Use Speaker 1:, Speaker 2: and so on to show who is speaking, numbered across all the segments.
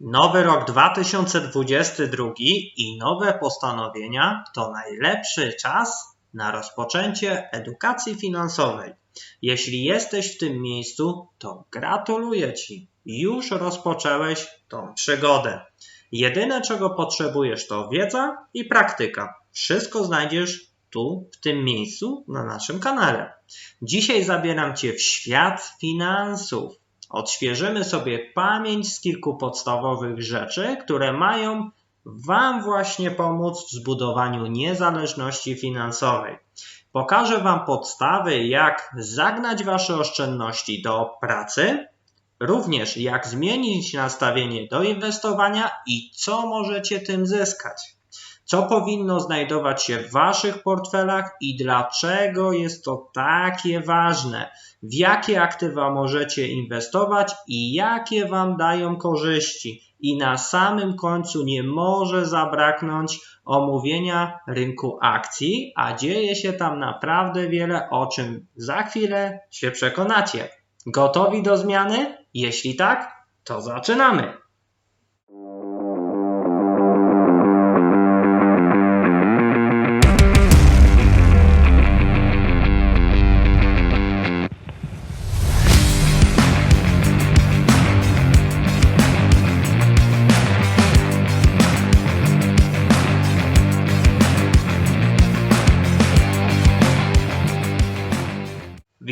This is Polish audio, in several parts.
Speaker 1: Nowy rok 2022 i nowe postanowienia to najlepszy czas na rozpoczęcie edukacji finansowej. Jeśli jesteś w tym miejscu, to gratuluję Ci. Już rozpoczęłeś tą przygodę. Jedyne czego potrzebujesz to wiedza i praktyka. Wszystko znajdziesz tu, w tym miejscu, na naszym kanale. Dzisiaj zabieram Cię w świat finansów. Odświeżymy sobie pamięć z kilku podstawowych rzeczy, które mają Wam właśnie pomóc w zbudowaniu niezależności finansowej. Pokażę Wam podstawy, jak zagnać Wasze oszczędności do pracy, również jak zmienić nastawienie do inwestowania i co możecie tym zyskać. Co powinno znajdować się w Waszych portfelach i dlaczego jest to takie ważne? W jakie aktywa możecie inwestować i jakie Wam dają korzyści? I na samym końcu nie może zabraknąć omówienia rynku akcji, a dzieje się tam naprawdę wiele, o czym za chwilę się przekonacie. Gotowi do zmiany? Jeśli tak, to zaczynamy.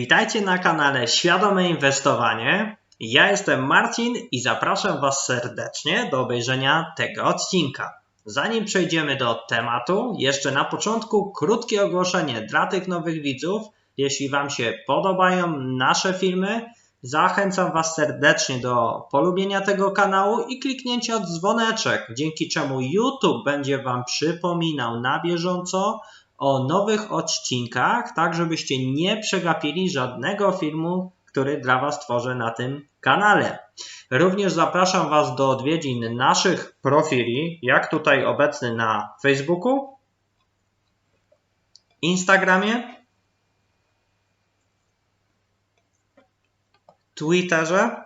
Speaker 1: Witajcie na kanale Świadome Inwestowanie. Ja jestem Marcin i zapraszam Was serdecznie do obejrzenia tego odcinka. Zanim przejdziemy do tematu, jeszcze na początku krótkie ogłoszenie dla tych nowych widzów. Jeśli Wam się podobają nasze filmy, zachęcam Was serdecznie do polubienia tego kanału i kliknięcia dzwoneczek, dzięki czemu YouTube będzie Wam przypominał na bieżąco o nowych odcinkach, tak żebyście nie przegapili żadnego filmu, który dla Was tworzę na tym kanale. Również zapraszam Was do odwiedzin naszych profili, jak tutaj obecny na Facebooku, Instagramie, Twitterze,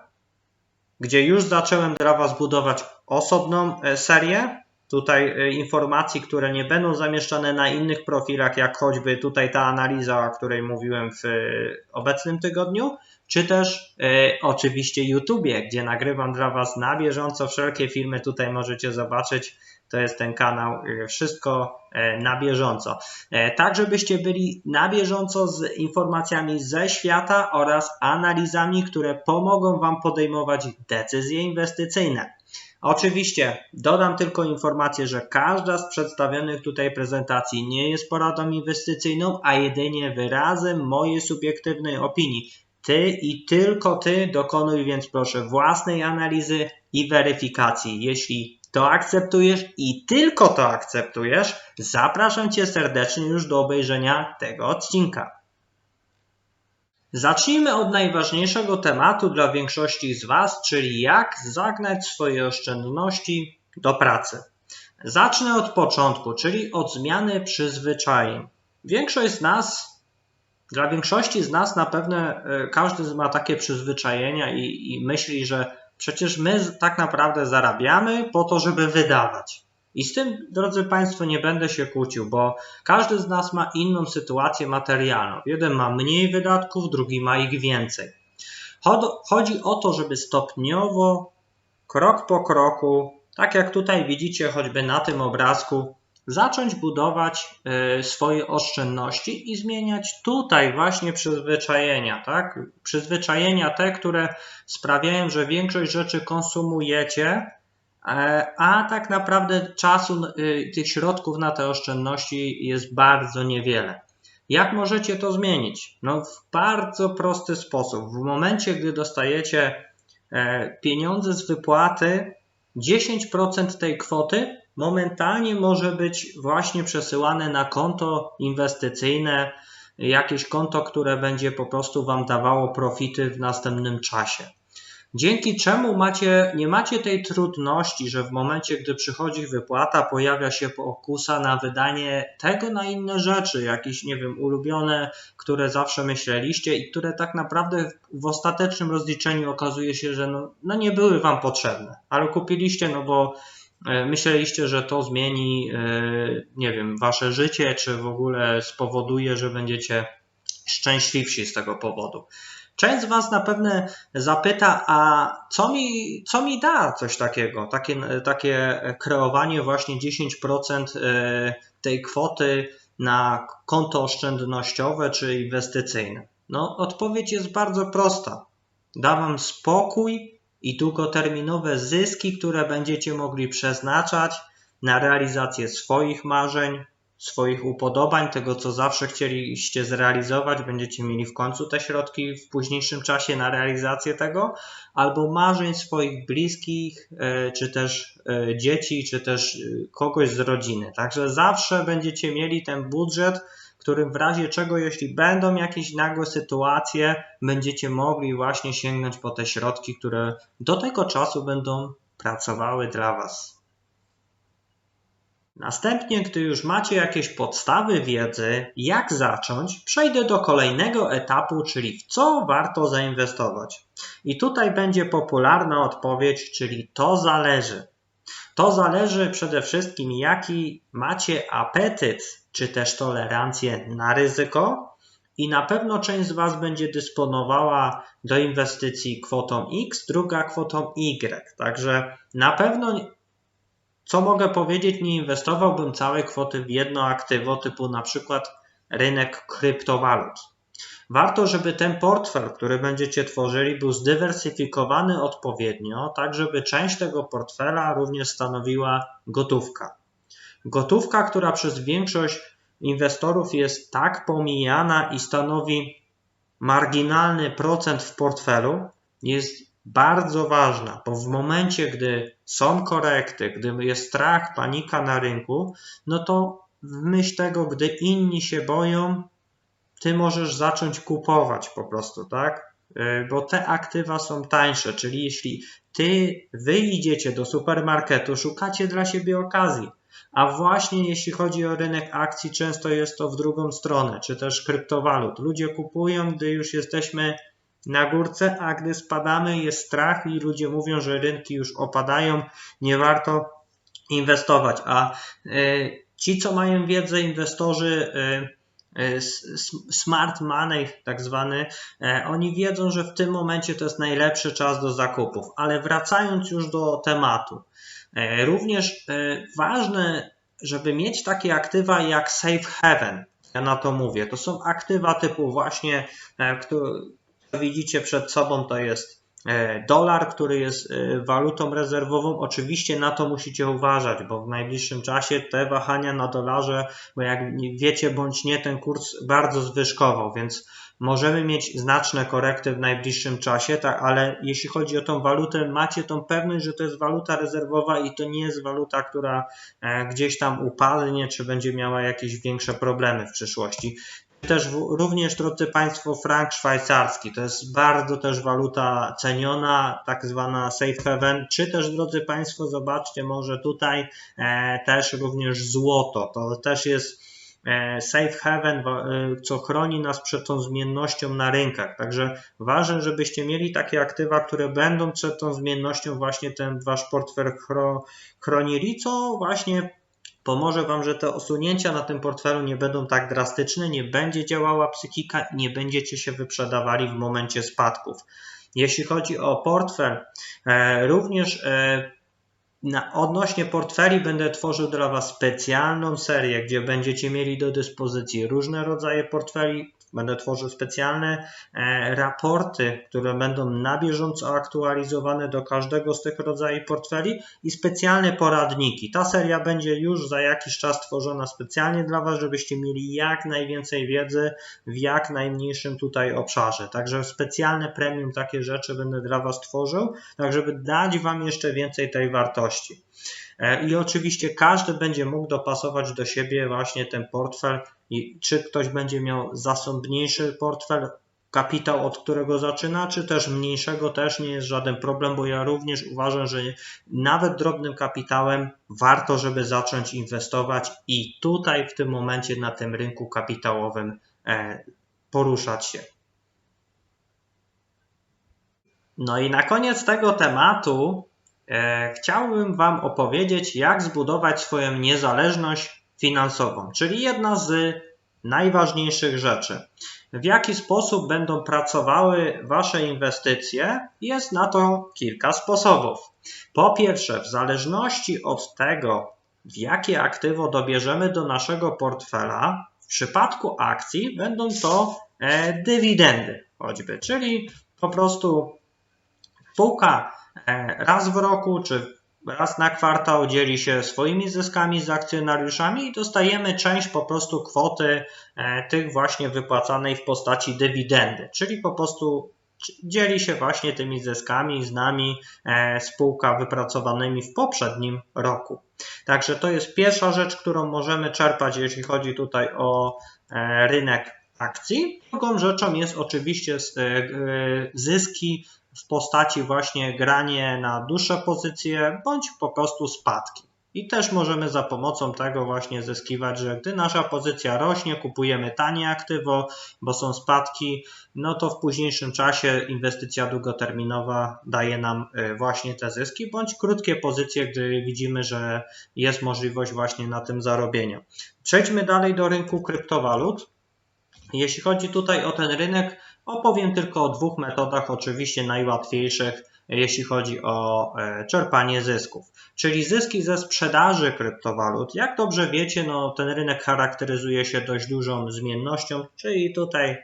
Speaker 1: gdzie już zacząłem dla Was budować osobną e, serię tutaj e, informacji, które nie będą zamieszczane na innych profilach, jak choćby tutaj ta analiza, o której mówiłem w e, obecnym tygodniu, czy też e, oczywiście YouTubie, gdzie nagrywam dla Was na bieżąco wszelkie filmy, tutaj możecie zobaczyć, to jest ten kanał, wszystko na bieżąco. Tak, żebyście byli na bieżąco z informacjami ze świata oraz analizami, które pomogą Wam podejmować decyzje inwestycyjne. Oczywiście dodam tylko informację, że każda z przedstawionych tutaj prezentacji nie jest poradą inwestycyjną, a jedynie wyrazem mojej subiektywnej opinii. Ty i tylko ty dokonuj więc proszę własnej analizy i weryfikacji. Jeśli to akceptujesz i tylko to akceptujesz, zapraszam cię serdecznie już do obejrzenia tego odcinka. Zacznijmy od najważniejszego tematu dla większości z Was, czyli jak zagnać swoje oszczędności do pracy. Zacznę od początku, czyli od zmiany przyzwyczajeń. Większość z nas, dla większości z nas na pewno e, każdy ma takie przyzwyczajenia i, i myśli, że przecież my tak naprawdę zarabiamy po to, żeby wydawać. I z tym, drodzy Państwo, nie będę się kłócił, bo każdy z nas ma inną sytuację materialną. Jeden ma mniej wydatków, drugi ma ich więcej. Chodzi o to, żeby stopniowo, krok po kroku, tak jak tutaj widzicie choćby na tym obrazku, zacząć budować y, swoje oszczędności i zmieniać tutaj właśnie przyzwyczajenia, tak? Przyzwyczajenia te, które sprawiają, że większość rzeczy konsumujecie, a tak naprawdę czasu, y, tych środków na te oszczędności jest bardzo niewiele. Jak możecie to zmienić? No, w bardzo prosty sposób. W momencie, gdy dostajecie e, pieniądze z wypłaty, 10% tej kwoty momentalnie może być właśnie przesyłane na konto inwestycyjne, jakieś konto, które będzie po prostu Wam dawało profity w następnym czasie. Dzięki czemu macie, nie macie tej trudności, że w momencie, gdy przychodzi wypłata, pojawia się pokusa na wydanie tego na inne rzeczy, jakieś, nie wiem, ulubione, które zawsze myśleliście i które tak naprawdę w ostatecznym rozliczeniu okazuje się, że no, no nie były Wam potrzebne, ale kupiliście, no bo e, myśleliście, że to zmieni, e, nie wiem, Wasze życie, czy w ogóle spowoduje, że będziecie szczęśliwsi z tego powodu. Część z Was na pewno zapyta, a co mi, co mi da coś takiego, takie, takie kreowanie właśnie 10% e, tej kwoty na konto oszczędnościowe czy inwestycyjne? No, odpowiedź jest bardzo prosta. Da Wam spokój i długoterminowe zyski, które będziecie mogli przeznaczać na realizację swoich marzeń, swoich upodobań, tego co zawsze chcieliście zrealizować, będziecie mieli w końcu te środki w późniejszym czasie na realizację tego, albo marzeń swoich bliskich, e, czy też e, dzieci, czy też e, kogoś z rodziny. Także zawsze będziecie mieli ten budżet, którym w razie czego, jeśli będą jakieś nagłe sytuacje, będziecie mogli właśnie sięgnąć po te środki, które do tego czasu będą pracowały dla Was. Następnie, gdy już macie jakieś podstawy wiedzy, jak zacząć, przejdę do kolejnego etapu, czyli w co warto zainwestować. I tutaj będzie popularna odpowiedź, czyli to zależy. To zależy przede wszystkim, jaki macie apetyt, czy też tolerancję na ryzyko, i na pewno część z Was będzie dysponowała do inwestycji kwotą X, druga kwotą Y. Także na pewno co mogę powiedzieć, nie inwestowałbym całej kwoty w jedno aktywo typu na przykład rynek kryptowalut. Warto, żeby ten portfel, który będziecie tworzyli, był zdywersyfikowany odpowiednio, tak żeby część tego portfela również stanowiła gotówka. Gotówka, która przez większość inwestorów jest tak pomijana i stanowi marginalny procent w portfelu, jest bardzo ważna, bo w momencie, gdy są korekty, gdy jest strach, panika na rynku, no to w myśl tego, gdy inni się boją, ty możesz zacząć kupować po prostu, tak? E, bo te aktywa są tańsze, czyli jeśli ty wyjdziecie do supermarketu, szukacie dla siebie okazji, a właśnie jeśli chodzi o rynek akcji, często jest to w drugą stronę, czy też kryptowalut. Ludzie kupują, gdy już jesteśmy na górce, a gdy spadamy jest strach i ludzie mówią, że rynki już opadają, nie warto inwestować. A e, ci, co mają wiedzę, inwestorzy e, e, smart money, tak zwany, oni wiedzą, że w tym momencie to jest najlepszy czas do zakupów. Ale wracając już do tematu, również ważne, żeby mieć takie aktywa jak Safe Haven. Ja na to mówię. To są aktywa typu właśnie, widzicie przed sobą, to jest e, dolar, który jest e, walutą rezerwową. Oczywiście na to musicie uważać, bo w najbliższym czasie te wahania na dolarze, bo jak wiecie bądź nie, ten kurs bardzo zwyżkował, więc możemy mieć znaczne korekty w najbliższym czasie, tak, ale jeśli chodzi o tą walutę, macie tą pewność, że to jest waluta rezerwowa i to nie jest waluta, która e, gdzieś tam upadnie, czy będzie miała jakieś większe problemy w przyszłości też również, drodzy Państwo, frank szwajcarski. To jest bardzo też waluta ceniona, tak zwana safe haven, czy też, drodzy Państwo, zobaczcie może tutaj e, też również złoto. To też jest e, safe haven, e, co chroni nas przed tą zmiennością na rynkach. Także ważne, żebyście mieli takie aktywa, które będą przed tą zmiennością właśnie ten wasz portfel chronili, co właśnie Pomoże Wam, że te osunięcia na tym portfelu nie będą tak drastyczne, nie będzie działała psychika i nie będziecie się wyprzedawali w momencie spadków. Jeśli chodzi o portfel, e, również e, na, odnośnie portfeli będę tworzył dla Was specjalną serię, gdzie będziecie mieli do dyspozycji różne rodzaje portfeli, Będę tworzył specjalne e, raporty, które będą na bieżąco aktualizowane do każdego z tych rodzajów portfeli i specjalne poradniki. Ta seria będzie już za jakiś czas tworzona specjalnie dla Was, żebyście mieli jak najwięcej wiedzy w jak najmniejszym tutaj obszarze. Także specjalne premium takie rzeczy będę dla Was tworzył, tak żeby dać Wam jeszcze więcej tej wartości. E, I oczywiście każdy będzie mógł dopasować do siebie właśnie ten portfel i czy ktoś będzie miał zasobniejszy portfel, kapitał, od którego zaczyna, czy też mniejszego też nie jest żaden problem, bo ja również uważam, że nawet drobnym kapitałem warto, żeby zacząć inwestować i tutaj w tym momencie na tym rynku kapitałowym e, poruszać się. No i na koniec tego tematu chciałbym Wam opowiedzieć, jak zbudować swoją niezależność finansową, czyli jedna z najważniejszych rzeczy. W jaki sposób będą pracowały Wasze inwestycje? Jest na to kilka sposobów. Po pierwsze, w zależności od tego, w jakie aktywo dobierzemy do naszego portfela, w przypadku akcji będą to e, dywidendy, choćby, czyli po prostu spółka e, raz w roku czy raz na kwartał dzieli się swoimi zyskami z akcjonariuszami i dostajemy część po prostu kwoty e, tych właśnie wypłacanej w postaci dywidendy, czyli po prostu dzieli się właśnie tymi zyskami z nami e, spółka wypracowanymi w poprzednim roku. Także to jest pierwsza rzecz, którą możemy czerpać, jeśli chodzi tutaj o e, rynek akcji. Drugą rzeczą jest oczywiście zyski w postaci właśnie granie na dłuższe pozycje bądź po prostu spadki. I też możemy za pomocą tego właśnie zyskiwać, że gdy nasza pozycja rośnie, kupujemy tanie aktywo, bo są spadki, no to w późniejszym czasie inwestycja długoterminowa daje nam y, właśnie te zyski, bądź krótkie pozycje, gdy widzimy, że jest możliwość właśnie na tym zarobienia. Przejdźmy dalej do rynku kryptowalut. Jeśli chodzi tutaj o ten rynek, Opowiem tylko o dwóch metodach, oczywiście najłatwiejszych, jeśli chodzi o e, czerpanie zysków. Czyli zyski ze sprzedaży kryptowalut. Jak dobrze wiecie, no, ten rynek charakteryzuje się dość dużą zmiennością, czyli tutaj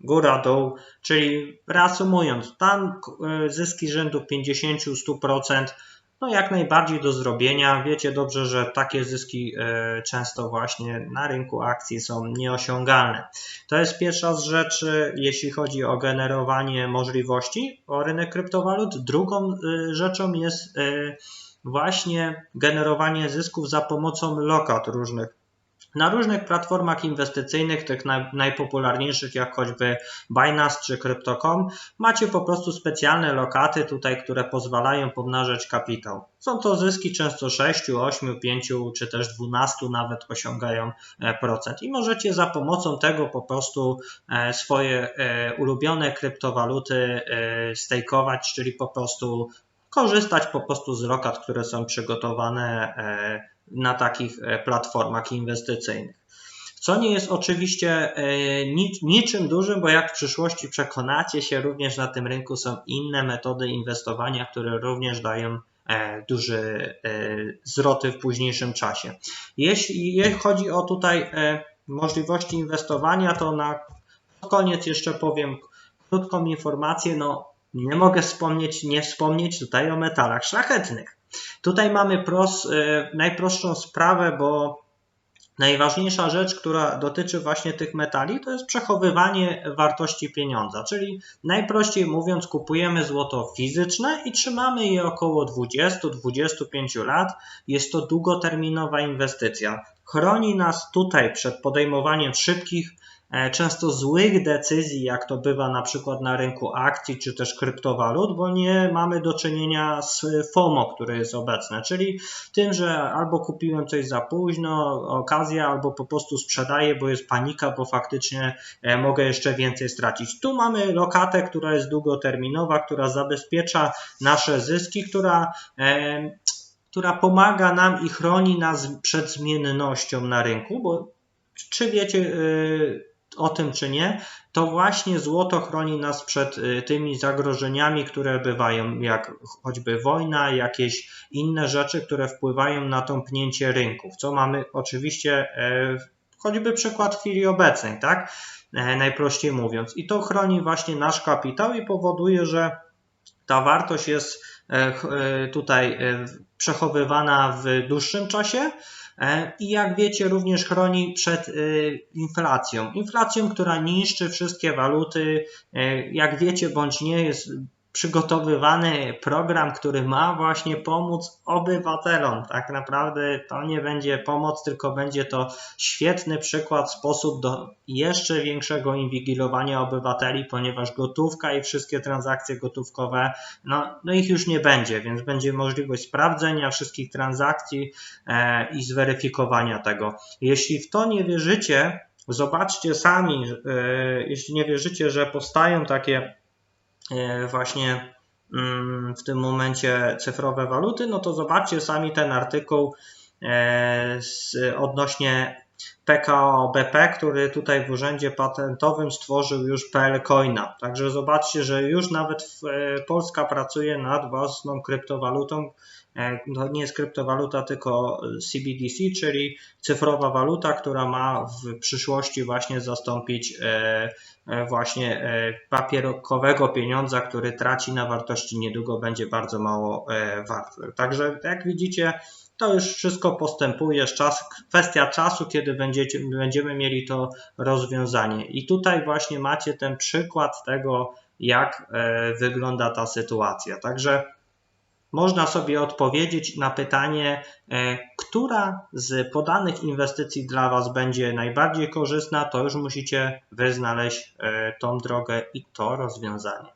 Speaker 1: góra, dół, czyli reasumując, tam e, zyski rzędu 50-100% no jak najbardziej do zrobienia. Wiecie dobrze, że takie zyski e, często właśnie na rynku akcji są nieosiągalne. To jest pierwsza z rzeczy, jeśli chodzi o generowanie możliwości o rynek kryptowalut. Drugą e, rzeczą jest e, właśnie generowanie zysków za pomocą lokat różnych na różnych platformach inwestycyjnych, tych najpopularniejszych jak choćby Binance czy Crypto.com, macie po prostu specjalne lokaty tutaj, które pozwalają pomnażać kapitał. Są to zyski często 6, 8, 5 czy też 12 nawet osiągają e, procent i możecie za pomocą tego po prostu e, swoje e, ulubione kryptowaluty stakeować, czyli po prostu korzystać po prostu z lokat, które są przygotowane na takich e, platformach inwestycyjnych. Co nie jest oczywiście e, niczym dużym, bo jak w przyszłości przekonacie się, również na tym rynku są inne metody inwestowania, które również dają e, duże zwroty w późniejszym czasie. Jeśli chodzi o tutaj możliwości inwestowania, to na koniec jeszcze powiem krótką informację. No, nie mogę wspomnieć, nie wspomnieć tutaj o metalach szlachetnych. Tutaj mamy e, najprostszą sprawę, bo najważniejsza rzecz, która dotyczy właśnie tych metali, to jest przechowywanie wartości pieniądza. Czyli najprościej mówiąc, kupujemy złoto fizyczne i trzymamy je około 20-25 lat. Jest to długoterminowa inwestycja. Chroni nas tutaj przed podejmowaniem szybkich często złych decyzji, jak to bywa na przykład na rynku akcji czy też kryptowalut, bo nie mamy do czynienia z FOMO, które jest obecne, czyli tym, że albo kupiłem coś za późno, okazja, albo po prostu sprzedaję, bo jest panika, bo faktycznie e, mogę jeszcze więcej stracić. Tu mamy lokatę, która jest długoterminowa, która zabezpiecza nasze zyski, która e, która pomaga nam i chroni nas przed zmiennością na rynku, bo czy wiecie, o tym czy nie, to właśnie złoto chroni nas przed y, tymi zagrożeniami, które bywają, jak choćby wojna, jakieś inne rzeczy, które wpływają na tąpnięcie rynków, co mamy oczywiście e, choćby przykład chwili obecnej, tak? E, najprościej mówiąc. I to chroni właśnie nasz kapitał i powoduje, że ta wartość jest e, tutaj przechowywana w dłuższym czasie, i jak wiecie również chroni przed e, inflacją. Inflacją, która niszczy wszystkie waluty, e, jak wiecie bądź nie, jest przygotowywany program, który ma właśnie pomóc obywatelom. Tak naprawdę to nie będzie pomoc, tylko będzie to świetny przykład, sposób do jeszcze większego inwigilowania obywateli, ponieważ gotówka i wszystkie transakcje gotówkowe, no, no ich już nie będzie, więc będzie możliwość sprawdzenia wszystkich transakcji e, i zweryfikowania tego. Jeśli w to nie wierzycie, zobaczcie sami, e, jeśli nie wierzycie, że powstają takie właśnie mm, w tym momencie cyfrowe waluty, no to zobaczcie sami ten artykuł e, odnośnie PKO BP, który tutaj w Urzędzie Patentowym stworzył już PL Coina. Także zobaczcie, że już nawet Polska pracuje nad własną kryptowalutą, E, to nie jest kryptowaluta, tylko CBDC, czyli cyfrowa waluta, która ma w przyszłości właśnie zastąpić e, e, właśnie papierkowego pieniądza, który traci na wartości, niedługo będzie bardzo mało warty. Także jak widzicie, to już wszystko postępuje, czas, kwestia czasu, kiedy będziecie, będziemy mieli to rozwiązanie. I tutaj właśnie macie ten przykład tego, jak wygląda ta sytuacja. Także można sobie odpowiedzieć na pytanie, e, która z podanych inwestycji dla Was będzie najbardziej korzystna, to już musicie wyznaleźć e, tą drogę i to rozwiązanie.